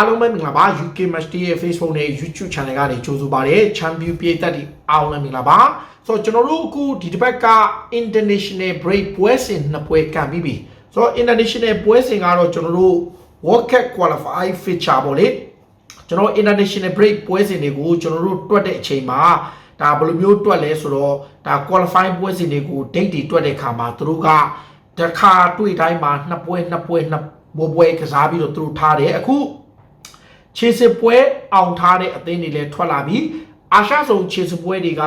အားလုံးပဲမင်္ဂလာပါ UK Match Day ရဲ့ Facebook နဲ့ YouTube Channel ကနေကြိုဆိုပါရစေ Champion ပြည်သက်တွေအားလုံးလည်းမင်္ဂလာပါဆိုတော့ကျွန်တော်တို့အခုဒီတစ်ပတ်က International Break ပွဲစဉ်နှစ်ပွဲကန်ပြီးပြီဆိုတော့ International ပွဲစဉ်ကတော့ကျွန်တော်တို့ World Cup Qualify Feature ပေါ့လေကျွန်တော် International Break ပွဲစဉ်တွေကိုကျွန်တော်တို့တွက်တဲ့အချိန်မှာဒါဘယ်လိုမျိုးတွက်လဲဆိုတော့ဒါ qualify ပွဲစဉ်တွေကို date တွေတွက်တဲ့ခါမှာသူတို့ကတစ်ခါတွေ့တိုင်းမှာနှစ်ပွဲနှစ်ပွဲနှစ်ပွဲပွဲကစားပြီးတော့သူတို့ထားတယ်အခု ခြေစစ်ပွဲအောင်ထားတဲ့အသင်းတွေလည်းထွက်လာပြီးအာရှဆုံးခြေစစ်ပွဲတွေက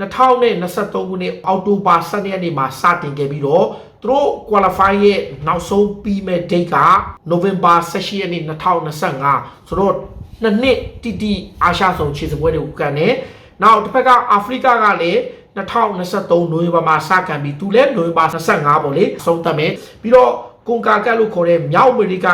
2023ခုနှစ်အောက်တိုဘာ12ရက်နေ့မှာစတင်ခဲ့ပြီးတော့သူတို့ qualify ရဲ့နောက်ဆုံးပြီးမဲ့ date က November 18ရက်နေ့2025ဆိုတော့နှစ်နှစ်တိတိအာရှဆုံးခြေစစ်ပွဲတွေကိုကန်တယ်။နောက်တစ်ဖက်ကအာဖရိကကလည်း2023နိုဝင်ဘာမှာစကန်ပြီးသူလည်းနိုဝင်ဘာ25ပေါ့လေအဆုံးသတ်မယ်ပြီးတော့ ကွန်ကာကတ်လို့ခေါ်တဲ့မြောက်အမေရိကက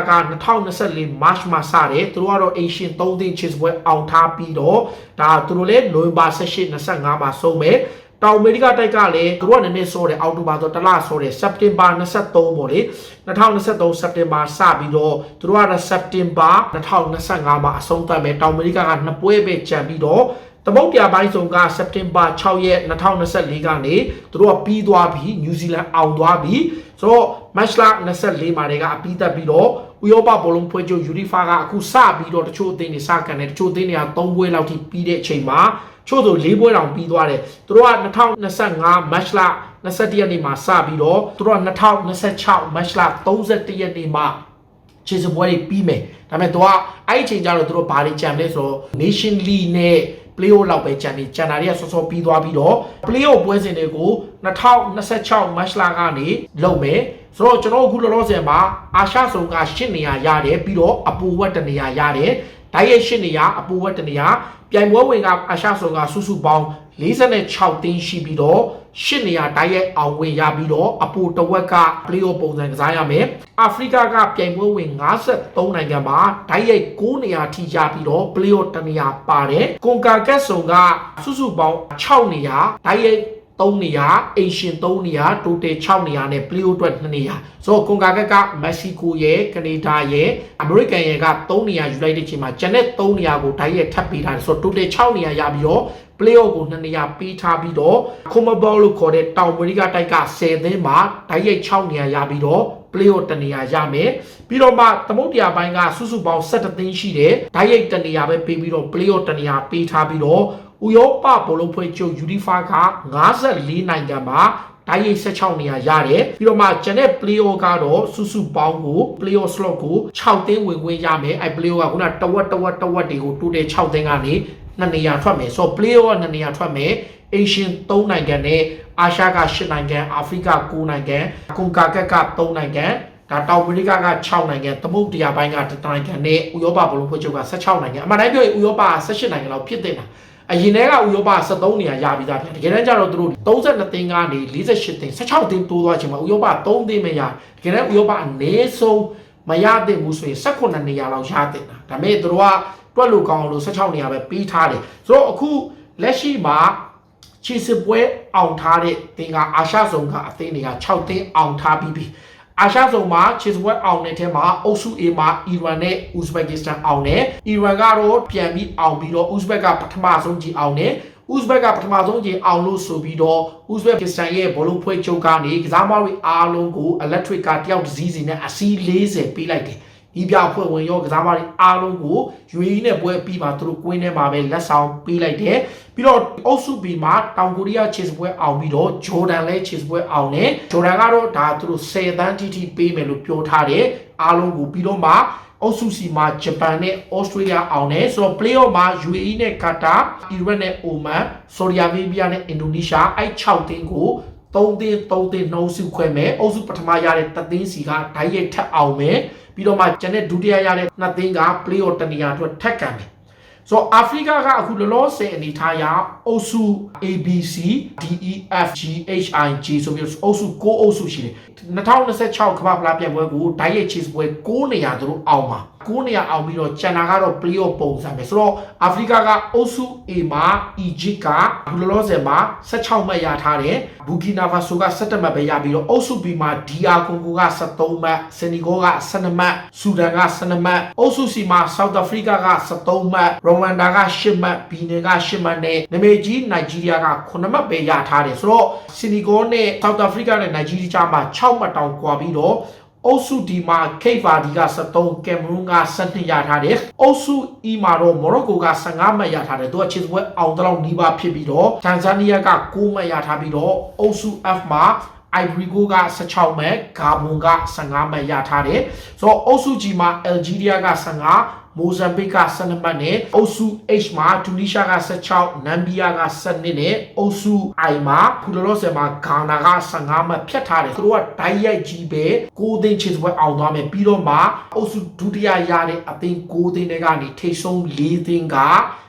2024 March မှာစတယ်သူတို့ကတော့ Asian 3သိန်းချစ်ပွဲအောင်ထားပြီးတော့ဒါသူတို့လည်းနိုဝင်ဘာ18 25မှာဆုံးမယ်တောင်အမေရိကတိုက်ကလည်းသူတို့ကနည်းနည်းစောတယ်အောက်တိုဘာဆိုတလစောတယ် September 23ပေါ့လေ2023 September စပြီးတော့သူတို့ကတော့ September 2025မှာအဆုံးသတ်မယ်တောင်အမေရိကကနှစ်ပွဲပဲကြံပြီးတော့ သမုတ်ပြပိုင်းဆုံးက September 6ရက်2024ကနေသူတို့ကပြီးသွားပြီ New Zealand အောင်သွားပြီဆိုတော့ match လာ24မှာတွေကအပြီးသက်ပြီးတော့ဥရောပဘောလုံးဖွဲ့ချုပ်ယူရီဖာကအခုစပြီးတော့တချို့အသင်းတွေစကန်တယ်တချို့အသင်းတွေက3ပွဲလောက်ထိပြီးတဲ့အချိန်မှာချို့ဆို4ပွဲတောင်ပြီးသွားတယ်သူတို့က2025 match လာ21ရက်နေ့မှာစပြီးတော့သူတို့က2026 match လာ31ရက်နေ့မှာခြေစပွဲတွေပြီးမယ်ဒါပေမဲ့သူကအဲ့ဒီအချိန်ကျတော့သူတို့ဘာတွေကြံလဲဆိုတော့ Nation League နဲ့ playoff လောက်ပဲကြံနေကြံတာတွေကစောစောပြီးသွားပြီးတော့ playoff ပွဲစဉ်တွေကို2026 match လာကနေလုပ်မယ်ဆိုတော့ကျွန်တော်အခုလောလောဆယ်မှာအာရှဆုံးက8နေရာရတယ်ပြီးတော့အပူဝက်တနေရာရတယ်ဓာတ်ရိုက်8နေရာအပူဝက်တနေရာပြိုင်ပွဲဝင်ကအာရှဆုံးကစုစုပေါင်း 46တင်းရှိပြီးတော့8နေရာဓာတ်ရိုက်အောင်ဝင်ရပြီးတော့အပူတဝက်က playoff ပုံစံကစားရမယ်အာဖရိကကပြိုင်ပွဲဝင်53နိုင်ငံမှာဓာတ်ရိုက်9နေရာထိကြပြီးတော့ playoff တနေရာပါတယ်ကွန်ကာကက်ဆုံကစုစုပေါင်း6နေရာဓာတ်ရိုက် 3နေရာအိမ်ရှင်3နေရာတိုတယ်6နေရာနဲ့ play out အတွက်2နေရာဆိုတော့ကွန်ကာကက်ကမက္ဆီကိုရဲ့ကနေဒါရဲ့အမေရိကန်ရဲ့က3နေရာယူလိုက်တဲ့အချိန်မှာကျန်တဲ့3နေရာကိုဓာတ်ရိုက်ထပ်ပေးထားတယ်ဆိုတော့ total 6နေရာရပြီးတော့ play out ကို2နေရာပေးထားပြီးတော့ Commonwealth လို့ခေါ်တဲ့တောင်အမေရိကတိုက်က10သင်းမှာဓာတ်ရိုက်6နေရာရပြီးတော့ play out တနေရာရမယ်ပြီးတော့မှသမုတ်တရားပိုင်းကစုစုပေါင်း17သင်းရှိတယ်ဓာတ်ရိုက်တနေရာပဲပေးပြီးတော့ play out တနေရာပေးထားပြီးတော့ ဥရောပဘောလုံးဖွဲ့ချုပ်ယူနီဖာက54နိုင်ငံမှာဓာတ်ရိုက်16နေရာရတယ်ပြီးတော့မှကျန်တဲ့ play off ကတော့စုစုပေါင်းကို play off slot ကို6သင်းဝင်ခွင့်ရမယ်အဲ play off ကခုနတဝက်တဝက်တဝက်တွေကိုတိုးတယ်6သင်းကနေ2နေရာထွက်မယ်ဆိုတော့ play off က2နေရာထွက်မယ် Asian 3နိုင်ငံနဲ့အာရှက8နိုင်ငံအာဖရိက9နိုင်ငံကွန်ကာကက်က3နိုင်ငံဒါတောင်အမေရိကက6နိုင်ငံသမုဒ္ဒရာပိုင်းကတနိုင်ငံနဲ့ဥရောပဘလုံးဖွဲ့ချုပ်က16နိုင်ငံအမှန်တိုင်းပြောရင်ဥရောပက18နိုင်ငံလောက်ဖြစ်တဲ့တာ အရင်တည်းကဥရောပ73နေရာရပြီးသားပြန်တကယ်တမ်းကျတော့သူတို့32သင်းကနေ48သင်း16သင်းတိုးသွားချိန်မှာဥရောပ3သင်းပဲရတကယ်တမ်းဥရောပအနည်းဆုံးမရသင့်ဘူးဆိုရင်18နေရာလောက်ရသင့်တာဒါပေမဲ့သူတို့ကတွက်လို့ကောင်းလို့16နေရာပဲပြီးထားတယ်ဆိုတော့အခုလက်ရှိမှာချီစစ်ပွဲအောင်ထားတဲ့တင်ကအာရှစုံကအသင်းတွေက6သင်းအောင်ထားပြီးပြီ အာရှစုံမှာချီစစ်ပွဲအောင်တဲ့ထဲမှာအုပ်စု A မှာအီရန်နဲ့ဥဇဘက်ကစ္စတန်အောင်တယ်အီရန်ကတော့ပြန်ပြီးအောင်ပြီးတော့ဥဇဘက်ကပထမဆုံးကြီးအောင်တယ်ဥဇဘက်ကပထမဆုံးကြီးအောင်လို့ဆိုပြီးတော့ဥဇဘက်ကစ္စတန်ရဲ့ဘောလုံးဖွဲ့ချုပ်ကနေကစားမတွေအားလုံးကို electric ကတယောက်တစ်စီးစီနဲ့အစီး40ပေးလိုက်တယ် ဒီပြဖွဲ့ဝင်ရောကစားမတွေအားလုံးကို UAE နဲ့ပွဲပြီးမှသူတို့ကွင်းထဲမှာပဲလက်ဆောင်ပေးလိုက်တယ်ပြီးတော့အုပ်စု B မှာတောင်ကိုရီးယားခြေစပွဲအောင်ပြီးတော့ဂျော်ဒန်လည်းခြေစပွဲအောင်တယ်ဂျော်ဒန်ကတော့ဒါသူတို့10တန်းတိတိပေးမယ်လို့ပြောထားတယ်အားလုံးကိုပြီးတော့မှအုပ်စု C မှာဂျပန်နဲ့ဩစတြေးလျအောင်တယ်ဆိုတော့ playoff မှာ UAE နဲ့ကာတာအီရတ်နဲ့အိုမန်ဆော်ဒီအာရေဗျနဲ့အင်ဒိုနီးရှားအဲ့6တင်းကို 3တင်း3တင်းနှုံးစုခွဲမယ်အုပ်စုပထမရတဲ့တသိန်းစီကဓာတ်ရိုက်ထပ်အောင်မယ်ပြီးတော့မှကျန်တဲ့ဒုတိယရတဲ့နှစ်သိန်းက play off တနေရာအတွက်ထက်ကန်တယ်ဆိုတော့အာဖရိကကအခုလောလောဆယ်အနေထားရအုပ်စု ABC D E F G H I J ဆိုပြီးအုပ်စု6အုပ်စုရှိတယ်2026ကမ္ဘာဖလားပြိုင်ပွဲကိုဒိုင်ရဲ့ချစ်ပွဲ9နေရာသူတို့အောင်ပါ 9နေရာအောင်ပြီးတော့ကျန်တာကတော့ play off ပုံစံပဲဆိုတော့အာဖရိကကအုပ်စု A မှာ Egypt ကဘူလောလောဆယ်မှာ16မှတ်ရထားတယ်ဘူကီနာဖာဆိုက17မှတ်ပဲရပြီးတော့အုပ်စု B မှာ DR Congo က73မှတ်စနီဂေါက12မှတ်ဆူဒန်က12မှတ်အုပ်စု C မှာ South Africa က73မှတ်ရဝမ်ဒါက10မှတ်ဘီနင်က10မှတ်နဲ့နမေကြီးနိုင်ဂျီးရီးယားက9မှတ်ပဲရထားတယ်ဆိုတော့စနီဂေါနဲ့ South Africa နဲ့နိုင်ဂျီးရီးယားမှာ6မှတ်တောင်ကွာပြီးတော့ အုပ်စုဒီမှာကိတ်ဗာဒီက73ကင်မရွန်က12ရထားတယ်။အုပ်စု E မှာတော့မော်ရိုကိုက15မှတ်ရထားတယ်။သူကချစ်ပွဲအောင်တော့နီးပါးဖြစ်ပြီးတော့တန်ဇာနီးယားက9မှတ်ရထားပြီးတော့အုပ်စု F မှာ Ivory Coast က16မှတ်ဂါဘွန်က15မှတ်ရထားတယ်။ဆိုတော့အုပ်စု G မှာ Algeria က15 မိုဇမ်ဘစ်က12မှတ်နဲ့အုပ်စု H မှာတူနီးရှားက16နမ်ဘီယာက12နဲ့အုပ်စု I မှာဖူလောလောဆယ်မှာဂါနာက15မှတ်ဖြတ်ထားတယ်သူတို့ကဓာတ်ရိုက်ကြီးပဲ6သိန်းချစ်ပွဲအောင်သွားမယ်ပြီးတော့မှအုပ်စုဒုတိယရတဲ့အသိန်း6သိန်းတွေကနေထိတ်ဆုံး4သိန်းက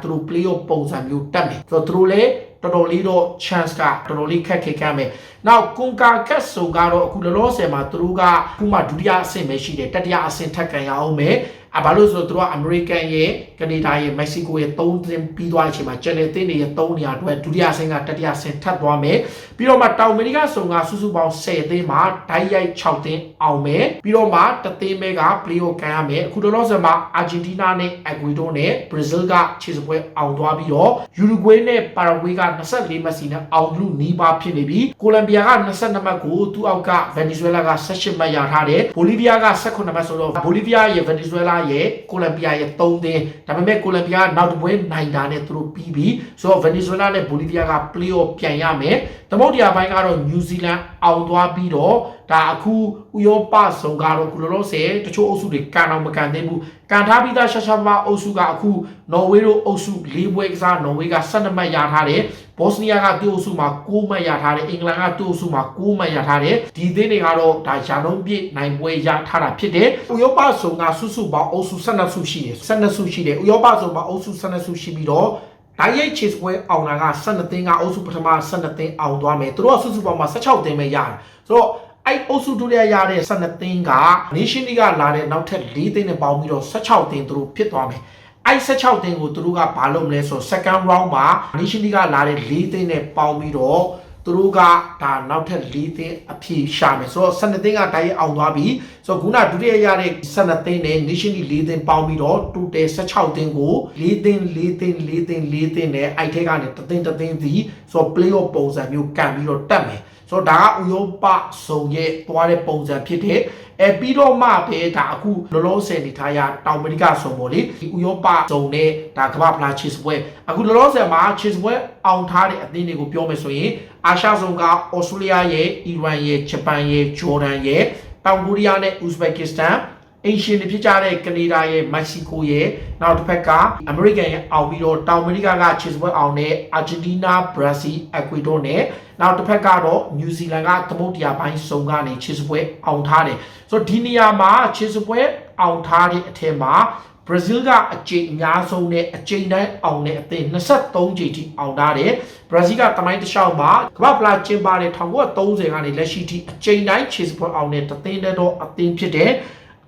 သူတို့ play off ပုံစံမျိုးတက်မယ်ဆိုတော့သူတို့လည်းတော်တော်လေးတော့ chance ကတော်တော်လေးခက်ခဲကမ်းမယ်။နောက်ကွန်ကာကတ်ဆိုကတော့အခုလောလောဆယ်မှာသူတို့ကခုမှဒုတိယအဆင့်ပဲရှိတယ်တတိယအဆင့်ထပ်ကန်ရအောင်မယ်။ အဘာလို့ဆိုတော့သူတို့ကအမေရိကန်ရဲ့ကနေဒါရဲ့မက္ကဆီကိုရဲ့3သင်းပြီးသွားတဲ့အချိန်မှာကျန်တဲ့သင်းတွေရဲ့3နေရာအတွက်ဒုတိယအဆင့်ကတတိယအဆင့်ထပ်သွားမယ်။ပြီးတော့မှတောင်အမေရိကဆိုကစုစုပေါင်း10သင်းမှာဓာတ်ရိုက်6သင်းအောင်မယ်။ပြီးတော့မှတသင်းမဲက play-off ကန်ရမယ်။အခုလောလောဆယ်မှာအာဂျင်တီးနားနဲ့အက်ကွေဒိုနဲ့ဘရာဇီးကခြေစပွဲအောင်သွားပြီးတော့ယူရုဂွေးနဲ့ပါရာဂွေးက24မှတ်စီနဲ့အောင်လူနီးပါးဖြစ်နေပြီးကိုလံဘီယာက22မှတ်ကိုသူ့အောက်ကဗင်နီဇွဲလားက18မှတ်ရထားတယ်ဘိုလီးဗီးယားက18မှတ်ဆိုတော့ဘိုလီးဗီးယားရဲ့ဗင်နီဇွဲလားရဲ့ကိုလံဘီယာရဲ့3သင်းဒါပေမဲ့ကိုလံဘီယာနောက်တစ်ပွဲနိုင်တာနဲ့သူတို့ပြီးပြီဆိုတော့ဗင်နီဇွဲလားနဲ့ဘိုလီးဗီးယားက play-off ပြန်ရမယ်သမုတ်တရားပိုင်းကတော့နယူးဇီလန်အောင်သွားပြီးတော့ဒါအခုဥရောပဆောင်ကတော့ကုလောလောဆယ်တချို့အုပ်စုတွေကန်အောင်မကန်သေးဘူးကန်ထားပြီးသားရှာရှာပါအုပ်စုကအခုနော်ဝေးတို့အုပ်စု၄ပွဲကစားနော်ဝေးက12မှတ်ရထားတယ်ဘော့စနီးယားကသူ့အုပ်စုမှာ9မှတ်ရထားတယ်အင်္ဂလန်ကသူ့အုပ်စုမှာ9မှတ်ရထားတယ်ဒီသင်းတွေကတော့ဒါရာနှုန်းပြည့်နိုင်ပွဲရထားတာဖြစ်တယ်ဥရောပဆောင်ကစုစုပေါင်းအုပ်စု12စုရှိတယ်12စုရှိတယ်ဥရောပဆောင်မှာအုပ်စု12စုရှိပြီးတော့ဒိုင်ရိုက်ချစ်ပွဲအောင်တာက12သင်းကအုပ်စုပထမ12သင်းအောင်သွားမယ်သူတို့ကစုစုပေါင်းမှာ16သင်းပဲရတယ်ဆိုတော့ အဲ့အုပ်စုဒုတိယရတဲ့12သင်းက Nation League ကလာတဲ့နောက်ထပ်4သင်းနဲ့ပေါင်းပြီးတော့16သင်းသူတို့ဖြစ်သွားမယ်အဲ့16သင်းကိုသူတို့ကဘာလုပ်မလဲဆိုတော့ second round မှာ Nation League ကလာတဲ့4သင်းနဲ့ပေါင်းပြီးတော့သူတို့ကဒါနောက်ထပ်၄သင်းအဖြေရှာမယ်ဆိုတော့12သင်းကတိုင်းအောင်သွားပြီဆိုတော့ခုနဒုတိယရတဲ့12သင်းနဲ့ Nation League ၄သင်းပေါင်းပြီးတော့ total 16သင်းကို၄သင်း၄သင်း၄သင်း၄သင်းနဲ့အဲ့ထက်ကနေတသင်းတသင်းစီဆိုတော့ play off ပုံစံမျိုးကန်ပြီးတော့တက်မယ် ဆိုတော့ဒါကဥရောပစုံရဲ့သွားတဲ့ပုံစံဖြစ်တဲ့အဲပြီးတော့မှပဲဒါအခုလောလောဆယ်နေထားရတောင်အမေရိကစုံပေါ့လေဒီဥရောပစုံနဲ့ဒါကမ္ဘာဖလားချစ်စပွဲအခုလောလောဆယ်မှာချစ်စပွဲအောင်ထားတဲ့အသင်းတွေကိုပြောမယ်ဆိုရင်အာရှစုံကဩစတြေးလျရဲ့အီရန်ရဲ့ဂျပန်ရဲ့ဂျော်ဒန်ရဲ့တောင်ကိုရီးယားနဲ့ဥဇဘက်ကစ္စတန် အင်ရှင်တွေဖြစ်ကြတဲ့ကနေဒါရဲ့မက္ကဆီကိုရဲ့နောက်တစ်ဖက်က အမေရိကန်ရဲ့အောင်ပြီးတော့တောင်အမေရိကကချစ်စပွဲအောင်တဲ့အာဂျင်တီးနားဘရာဇီးအက်ကွေဒိုနဲ့နောက်တစ်ဖက်ကတော့နယူးဇီလန်ကသမုဒ္ဒရာပိုင်းစုံကနေချစ်စပွဲအောင်ထားတယ်ဆိုတော့ဒီနေရာမှာချစ်စပွဲအောင်ထားတဲ့အထက်မှာဘရာဇီးကအကြိမ်အများဆုံးနဲ့အကြိမ်တိုင်းအောင်တဲ့အသင်း23ကြိမ်ထိအောင်ထားတယ်ဘရာဇီးကတမိုင်းတစ်လျှောက်မှာကမ္ဘာဖလားကျင်းပတဲ့1930ကနေလက်ရှိထိအကြိမ်တိုင်းချစ်စပွဲအောင်တဲ့တသင်းတဲ့တော့အသင်းဖြစ်တဲ့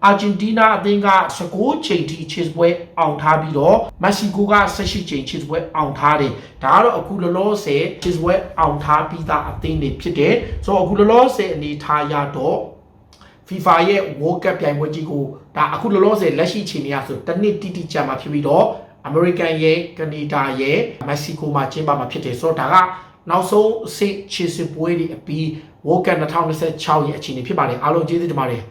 အာဂျင်တီးနားအသင်းက19ချိန်ထိချစ်ပွဲအောင်ထားပြီးတော့မက္ကဆီကိုက18ချိန်ချစ်ပွဲအောင်ထားတယ်ဒါကတော့အခုလောလောဆယ်ချစ်ပွဲအောင်ထားပြီးသားအသင်းတွေဖြစ်တယ်ဆိုတော့အခုလောလောဆယ်အနေထားရတော့ FIFA ရဲ့ World Cup ပြိုင်ပွဲကြီးကိုဒါအခုလောလောဆယ်လက်ရှိချိန်နေရဆိုတစ်နှစ်တိတိကျမှဖြစ်ပြီးတော့ American ရဲ့ကနေဒါရဲ့မက္ကဆီကိုမှာကျင်းပမှာဖြစ်တယ်ဆိုတော့ဒါကနောက်ဆုံးအဆင့်ချစ်စပွဲတွေအပြီး World Cup 2026ရဲ့အခြေအနေဖြစ်ပါတယ်အားလုံးကျေးဇူးတင်ပါတယ်